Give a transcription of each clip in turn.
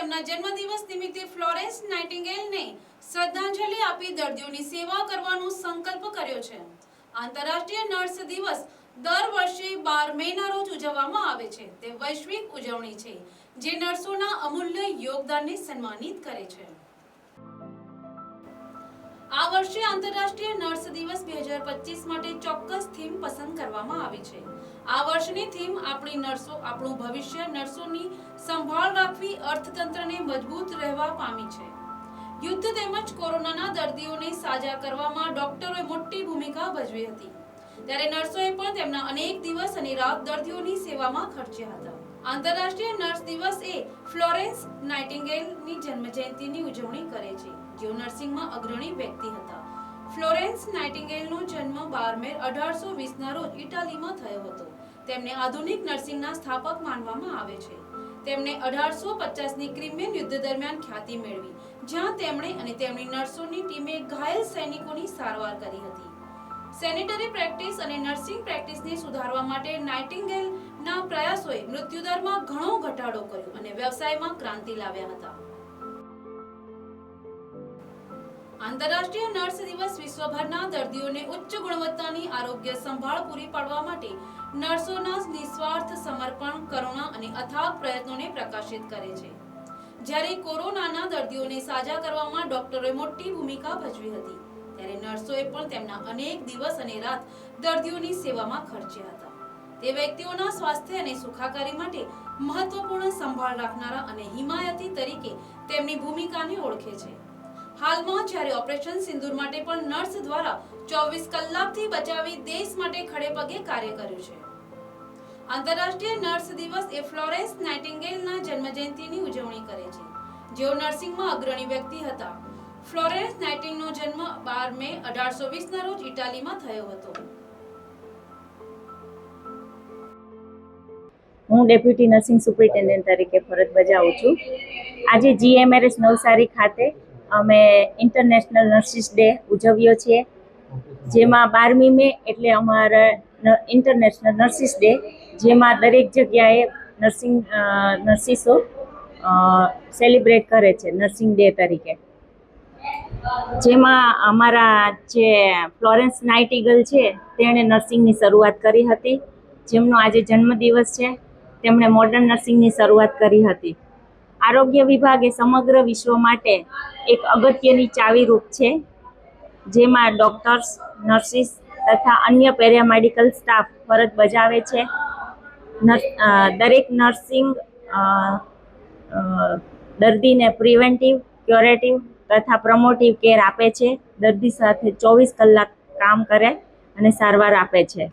તેમના જન્મદિવસ નિમિત્તે ફ્લોરેન્સ નાઇટિંગેલને શ્રદ્ધાંજલિ આપી દર્દીઓની સેવા કરવાનો સંકલ્પ કર્યો છે. આંતરરાષ્ટ્રીય નર્સ દિવસ દર વર્ષે બાર મેના રોજ ઉજવવામાં આવે છે. તે વૈશ્વિક ઉજવણી છે, જે નર્સોના અમૂલ્ય યોગદાનને સન્માનિત કરે છે. વર્ષે આંતરરાષ્ટ્રીય નર્સ દિવસ બે હજાર પચીસ માટે ચોક્કસ થીમ પસંદ કરવામાં આવી છે. આ વર્ષની થીમ આપણી નર્સો, આપણું ભવિષ્ય નર્સોની સંભાળ રાખવી અર્થતંત્રને મજબૂત રહેવા પામી છે. યુદ્ધ તેમજ કોરોનાના દર્દીઓને સાજા કરવામાં ડોક્ટરોએ મોટી ભૂમિકા ભજવી હતી. ત્યારે નર્સોએ પણ તેમના અનેક દિવસ અને રાત દર્દીઓની સેવામાં ખર્ચ્યા હતા. આંતરરાષ્ટ્રીય નર્સ દિવસ એ ફ્લોરેન્સ નાઇટિંગેલની જન્મજયંતિની ઉજવણી કરે છે, જેઓ નર્સિંગમાં અગ્રણી વ્યક્તિ હતા. ફ્લોરેન્સ નાઇટિંગેલનો જન્મ બાર મે અઢારસો વીસના રોજ ઇટાલીમાં થયો હતો. તેમને આધુનિક નર્સિંગના સ્થાપક માનવામાં આવે છે. તેમણે અઢારસો પચાસની ક્રિમિયન યુદ્ધ દરમિયાન ખ્યાતિ મેળવી, જ્યાં તેમણે અને તેમની નર્સોની ટીમે ઘાયલ સૈનિકોની સારવાર કરી હતી. સેનિટરી પ્રેક્ટિસ અને નર્સિંગ પ્રેક્ટિસને સુધારવા માટે નાઇટિંગેલના પ્રયાસોએ મૃત્યુદરમાં ઘણો ઘટાડો કર્યો અને વ્યવસાયમાં ક્રાંતિ લાવ્યા હતા. આંતરરાષ્ટ્રીય નર્સ દિવસ વિશ્વભરના દર્દીઓને ઉચ્ચ ગુણવત્તાની આરોગ્ય સંભાળ પૂરી પાડવા માટે નર્સોના નિસ્વાર્થ સમર્પણ, કરુણા અને અથાગ પ્રયત્નોને પ્રકાશિત કરે છે. જ્યારે કોરોનાના દર્દીઓને સાજા કરવામાં ડોક્ટરોએ મોટી ભૂમિકા ભજવી હતી, ત્યારે નર્સોએ પણ તેમના અનેક દિવસ અને રાત દર્દીઓની સેવામાં ખર્ચ્યા હતા. તે વ્યક્તિઓના સ્વાસ્થ્ય અને સુખાકારી માટે મહત્વપૂર્ણ સંભાળ રાખનારા અને હિમાયતી તરીકે તેમની ભૂમિકાને ઓળખે છે. હાલમાં જ્યારે ઓપરેશન સિંદૂર માટે પણ નર્સ દ્વારા ચોવીસ કલાકથી બચાવી દેશ માટે ખડે પગે કાર્ય કર્યું છે. આંતરરાષ્ટ્રીય નર્સ દિવસ એ ફ્લોરેન્સ નાઇટિંગેલના જન્મજયંતિની ઉજવણી કરે છે. જેઓ નર્સિંગમાં અગ્રણી વ્યક્તિ હતા. ફ્લોરેન્સ નાઇટિંગનો જન્મ બાર મે અઢારસો વીસના રોજ ઇટાલીમાં થયો હતો. હું ડેપ્યુટી નર્સિંગ સુપ્રિન્ટેન્ડન્ટ તરીકે ફરજ બજાવું છું. આજે જીએમઆરએસ નવસારી ખાતે અમે ઇન્ટરનેશનલ નર્સિસ ડે ઉજવ્યો છે. જેમાં બારમી મે એટલે અમારા ઇન્ટરનેશનલ નર્સિસ ડે, જેમાં દરેક જગ્યાએ નર્સિંગ નર્સિસો સેલિબ્રેટ કરે છે નર્સિંગ ડે તરીકે. જેમાં અમારા જે ફ્લોરેન્સ નાઇટિગલ છે, તેણે નર્સિંગની શરૂઆત કરી હતી. જેમનો આજે જન્મદિવસ છે. તેમણે મોડર્ન નર્સિંગની શરૂઆત કરી હતી. આરોગ્ય વિભાગ એ સમગ્ર વિશ્વ માટે એક અગત્યની ચાવીરૂપ છે, જેમાં ડૉક્ટર્સ નર્સિસ તથા અન્ય પેરામેડિકલ સ્ટાફ ફરજ બજાવે છે. દરેક નર્સિંગ દર્દીને પ્રિવેન્ટિવ ક્યોરેટિવ તથા પ્રમોટિવ કેર આપે છે. દર્દી સાથે ચોવીસ કલાક કામ કરે અને સારવાર આપે છે.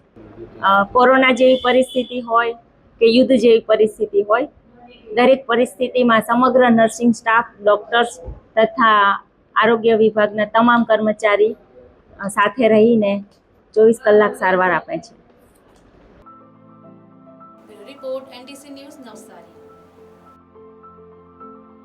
કોરોના જેવી પરિસ્થિતિ હોય કે યુદ્ધ જેવી પરિસ્થિતિ હોય. દરેક પરિસ્થિતિમાં સમગ્ર નર્સિંગ સ્ટાફ ડૉક્ટર્સ તથા આરોગ્ય વિભાગના તમામ કર્મચારી સાથે રહીને ચોવીસ કલાક સારવાર આપે છે. Report NDC news Navsari.